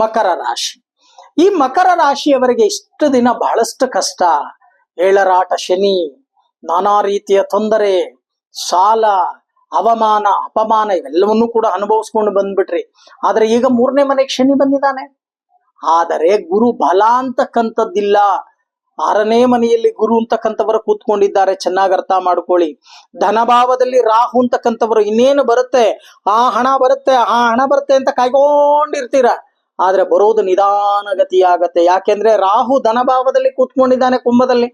ಮಕರ ರಾಶಿ. ಈ ಮಕರ ರಾಶಿಯವರಿಗೆ ಇಷ್ಟು ದಿನ ಬಹಳಷ್ಟು ಕಷ್ಟ. ಏಳರಾಟ ಶನಿ, ನಾನಾ ರೀತಿಯ ತೊಂದರೆ, ಸಾಲ, ಅವಮಾನ, ಅಪಮಾನ ಇವೆಲ್ಲವನ್ನೂ ಕೂಡ ಅನುಭವಿಸ್ಕೊಂಡು ಬಂದ್ಬಿಟ್ರಿ. ಆದ್ರೆ ಈಗ ಮೂರನೇ ಮನೆಗೆ ಶನಿ ಬಂದಿದ್ದಾನೆ. ಆದರೆ ಗುರು ಬಲ ಅಂತಕ್ಕಂಥದ್ದಿಲ್ಲ. ಆರನೇ ಮನೆಯಲ್ಲಿ ಗುರು ಅಂತಕ್ಕಂಥವರು ಕೂತ್ಕೊಂಡಿದ್ದಾರೆ. ಚೆನ್ನಾಗಿ ಅರ್ಥ ಮಾಡ್ಕೊಳ್ಳಿ. ಧನಭಾವದಲ್ಲಿ ರಾಹು ಅಂತಕ್ಕಂಥವರು ಇನ್ನೇನು ಬರುತ್ತೆ? ಆ ಹಣ ಬರುತ್ತೆ, ಆ ಹಣ ಬರುತ್ತೆ ಅಂತ ಕಾಯ್ಕೊಂಡಿರ್ತೀರ. ಆದ್ರೆ ಬರೋದು ನಿಧಾನಗತಿಯಾಗತ್ತೆ. ಯಾಕೆಂದ್ರೆ ರಾಹು ಧನಭಾವದಲ್ಲಿ ಕೂತ್ಕೊಂಡಿದ್ದಾನೆ ಕುಂಭದಲ್ಲಿ.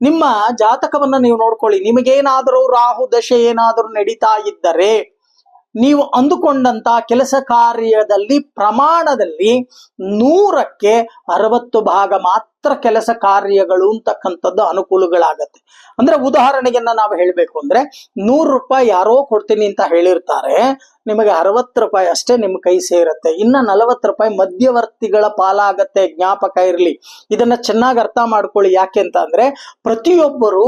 ನಿಮ್ಮ ಜಾತಕವನ್ನ ನೀವು ನೋಡ್ಕೊಳ್ಳಿ. ನಿಮಗೇನಾದರೂ ರಾಹು ದಶೆ ಏನಾದರೂ ನಡೀತಾ ಇದ್ದರೆ ನೀವು ಅಂದುಕೊಂಡಂತ ಕೆಲಸ ಕಾರ್ಯದಲ್ಲಿ ಪ್ರಮಾಣದಲ್ಲಿ ನೂರಕ್ಕೆ ಅರವತ್ತು ಭಾಗ ಮಾತ್ರ ಕೆಲಸ ಕಾರ್ಯಗಳು ಅಂತಕ್ಕಂಥದ್ದು ಅನುಕೂಲಗಳಾಗತ್ತೆ. ಅಂದ್ರೆ ಉದಾಹರಣೆಗೆನ್ನ ನಾವು ಹೇಳಬೇಕು ಅಂದ್ರೆ ನೂರು ರೂಪಾಯಿ ಯಾರೋ ಕೊಡ್ತೀನಿ ಅಂತ ಹೇಳಿರ್ತಾರೆ, ನಿಮಗೆ ಅರವತ್ತು ರೂಪಾಯಿ ಅಷ್ಟೇ ನಿಮ್ಮ ಕೈ ಸೇರುತ್ತೆ, ಇನ್ನ ನಲವತ್ತು ರೂಪಾಯಿ ಮಧ್ಯವರ್ತಿಗಳ ಪಾಲಾಗತ್ತೆ, ಜ್ಞಾಪಕ ಇರಲಿ. ಇದನ್ನ ಚೆನ್ನಾಗಿ ಅರ್ಥ ಮಾಡ್ಕೊಳ್ಳಿ. ಯಾಕೆ ಅಂತ ಅಂದ್ರೆ ಪ್ರತಿಯೊಬ್ಬರು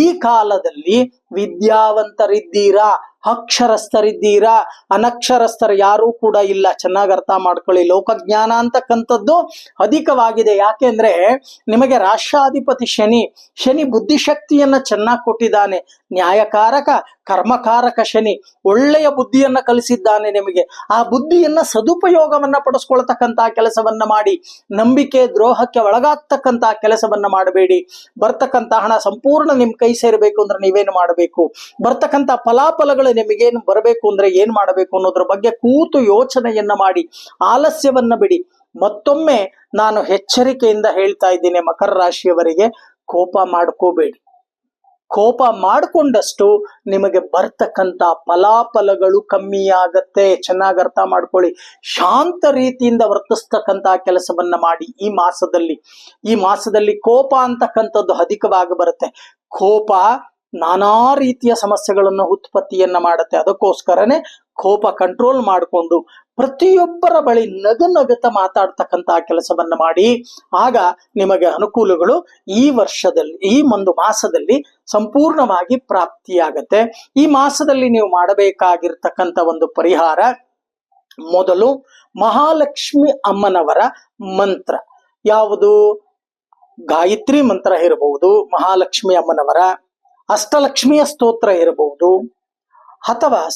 ಈ ಕಾಲದಲ್ಲಿ ವಿದ್ಯಾವಂತರಿದ್ದೀರಾ? ಅಕ್ಷರಸ್ಥರಿದ್ದೀರಾ? ಅನಕ್ಷರಸ್ಥರು ಯಾರೂ ಕೂಡ ಇಲ್ಲ. ಚೆನ್ನಾಗಿ ಅರ್ಥ ಮಾಡ್ಕೊಳ್ಳಿ. ಲೋಕಜ್ಞಾನ ಅಂತಕ್ಕಂಥದ್ದು ಅಧಿಕವಾಗಿದೆ. ಯಾಕೆಂದ್ರೆ ನಿಮಗೆ ರಾಷ್ಟ್ರಾಧಿಪತಿ ಶನಿ ಶನಿ ಬುದ್ಧಿಶಕ್ತಿಯನ್ನ ಚೆನ್ನಾಗಿ ಕೊಟ್ಟಿದ್ದಾನೆ. ನ್ಯಾಯಕಾರಕ, ಕರ್ಮಕಾರಕ ಶನಿ ಒಳ್ಳೆಯ ಬುದ್ಧಿಯನ್ನ ಕಲಿಸಿದ್ದಾನೆ ನಿಮಗೆ. ಆ ಬುದ್ಧಿಯನ್ನ ಸದುಪಯೋಗವನ್ನ ಪಡಿಸ್ಕೊಳ್ತಕ್ಕಂತಹ ಕೆಲಸವನ್ನ ಮಾಡಿ. ನಂಬಿಕೆ, ದ್ರೋಹಕ್ಕೆ ಒಳಗಾಗ್ತಕ್ಕಂತಹ ಕೆಲಸವನ್ನ ಮಾಡಬೇಡಿ. ಬರ್ತಕ್ಕಂತ ಹಣ ಸಂಪೂರ್ಣ ನಿಮ್ ಕೈ ಸೇರಬೇಕು ಅಂದ್ರೆ ನೀವೇನು ಮಾಡಬೇಕು? ಬರ್ತಕ್ಕಂತ ಫಲಾಫಲಗಳು ನಿಮಗೇನು ಬರಬೇಕು ಅಂದ್ರೆ ಏನ್ ಮಾಡಬೇಕು ಅನ್ನೋದ್ರ ಬಗ್ಗೆ ಕೂತು ಯೋಚನೆಯನ್ನ ಮಾಡಿ, ಆಲಸ್ಯವನ್ನ ಬಿಡಿ. ಮತ್ತೊಮ್ಮೆ ನಾನು ಎಚ್ಚರಿಕೆಯಿಂದ ಹೇಳ್ತಾ ಇದ್ದೀನಿ ಮಕರ ರಾಶಿಯವರಿಗೆ, ಕೋಪ ಮಾಡ್ಕೋಬೇಡಿ. ಕೋಪ ಮಾಡಿಕೊಂಡಷ್ಟು ನಿಮಗೆ ಬರ್ತಕ್ಕಂಥ ಫಲಾಫಲಗಳು ಕಮ್ಮಿ ಆಗತ್ತೆ. ಚೆನ್ನಾಗಿ ಅರ್ಥ ಮಾಡ್ಕೊಳ್ಳಿ. ಶಾಂತ ರೀತಿಯಿಂದ ವರ್ತಿಸ್ತಕ್ಕಂಥ ಕೆಲಸವನ್ನ ಮಾಡಿ ಈ ಮಾಸದಲ್ಲಿ. ಈ ಮಾಸದಲ್ಲಿ ಕೋಪ ಅಂತಕ್ಕಂಥದ್ದು ಅಧಿಕವಾಗಿ ಬರುತ್ತೆ. ಕೋಪ ನಾನಾ ರೀತಿಯ ಸಮಸ್ಯೆಗಳನ್ನು ಉತ್ಪತ್ತಿಯನ್ನ ಮಾಡುತ್ತೆ. ಅದಕ್ಕೋಸ್ಕರನೇ ಕೋಪ ಕಂಟ್ರೋಲ್ ಮಾಡಿಕೊಂಡು ಪ್ರತಿಯೊಬ್ಬರ ಬಳಿ ನಗು ನಗತ ಮಾತಾಡ್ತಕ್ಕಂತಹ ಕೆಲಸವನ್ನ ಮಾಡಿ. ಆಗ ನಿಮಗೆ ಅನುಕೂಲಗಳು ಈ ವರ್ಷದಲ್ಲಿ, ಈ ಒಂದು ಮಾಸದಲ್ಲಿ ಸಂಪೂರ್ಣವಾಗಿ ಪ್ರಾಪ್ತಿಯಾಗತ್ತೆ. ಈ ಮಾಸದಲ್ಲಿ ನೀವು ಮಾಡಬೇಕಾಗಿರ್ತಕ್ಕಂಥ ಒಂದು ಪರಿಹಾರ ಮೊದಲು ಮಹಾಲಕ್ಷ್ಮಿ ಅಮ್ಮನವರ ಮಂತ್ರ. ಯಾವುದು? ಗಾಯತ್ರಿ ಮಂತ್ರ ಇರಬಹುದು ಮಹಾಲಕ್ಷ್ಮಿ ಅಮ್ಮನವರ ಅಷ್ಟಲಕ್ಷ್ಮಿಯ ಸ್ತೋತ್ರ ಇರಬಹುದು ಅಥವಾ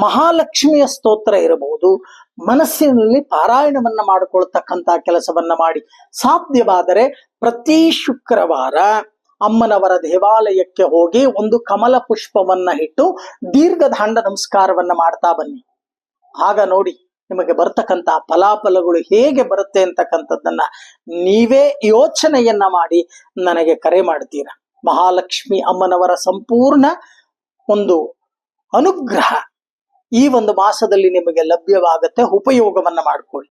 ಮಹಾಲಕ್ಷ್ಮಿಯ ಸ್ತೋತ್ರ ಇರಬಹುದು. ಮನಸ್ಸಿನಲ್ಲಿ ಪಾರಾಯಣವನ್ನ ಮಾಡಿಕೊಳ್ತಕ್ಕಂತಹ ಕೆಲಸವನ್ನ ಮಾಡಿ ಸಾಧ್ಯವಾದರೆ ಪ್ರತಿ ಶುಕ್ರವಾರ ಅಮ್ಮನವರ ದೇವಾಲಯಕ್ಕೆ ಹೋಗಿ ಒಂದು ಕಮಲ ಪುಷ್ಪವನ್ನ ಇಟ್ಟು ದೀರ್ಘದಾಂಡ ನಮಸ್ಕಾರವನ್ನ ಮಾಡ್ತಾ ಬನ್ನಿ. ಆಗ ನೋಡಿ ನಿಮಗೆ ಬರ್ತಕ್ಕಂತಹ ಫಲಾಫಲಗಳು ಹೇಗೆ ಬರುತ್ತೆ ಅಂತಕ್ಕಂಥದ್ದನ್ನ ನೀವೇ ಯೋಚನೆಯನ್ನ ಮಾಡಿ ನನಗೆ ಕರೆ ಮಾಡ್ತೀರಾ. ಮಹಾಲಕ್ಷ್ಮಿ ಅಮ್ಮನವರ ಸಂಪೂರ್ಣ ಒಂದು ಅನುಗ್ರಹ ಈ ಒಂದು ಮಾಸದಲ್ಲಿ ನಿಮಗೆ ಲಭ್ಯವಾಗುತ್ತೆ ಉಪಯೋಗವನ್ನ ಮಾಡಿಕೊಳ್ಳಿ.